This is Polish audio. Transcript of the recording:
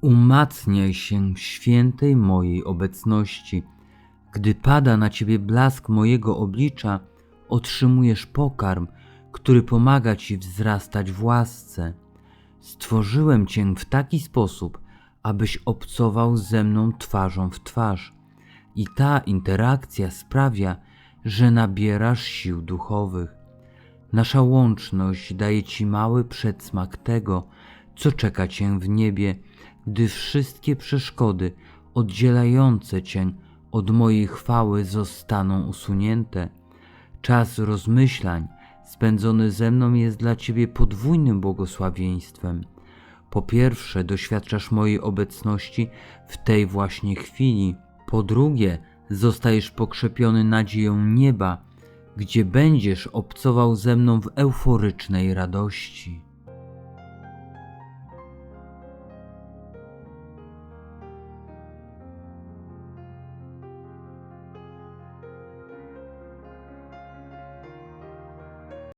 Umacniaj się w świętej mojej obecności. Gdy pada na ciebie blask mojego oblicza, otrzymujesz pokarm, który pomaga ci wzrastać w łasce. Stworzyłem cię w taki sposób, abyś obcował ze mną twarzą w twarz. I ta interakcja sprawia, że nabierasz sił duchowych. Nasza łączność daje ci mały przedsmak tego, co czeka cię w niebie, gdy wszystkie przeszkody oddzielające cię od mojej chwały zostaną usunięte. Czas rozmyślań spędzony ze mną jest dla ciebie podwójnym błogosławieństwem. Po pierwsze, doświadczasz mojej obecności w tej właśnie chwili. Po drugie, zostajesz pokrzepiony nadzieją nieba, gdzie będziesz obcował ze mną w euforycznej radości.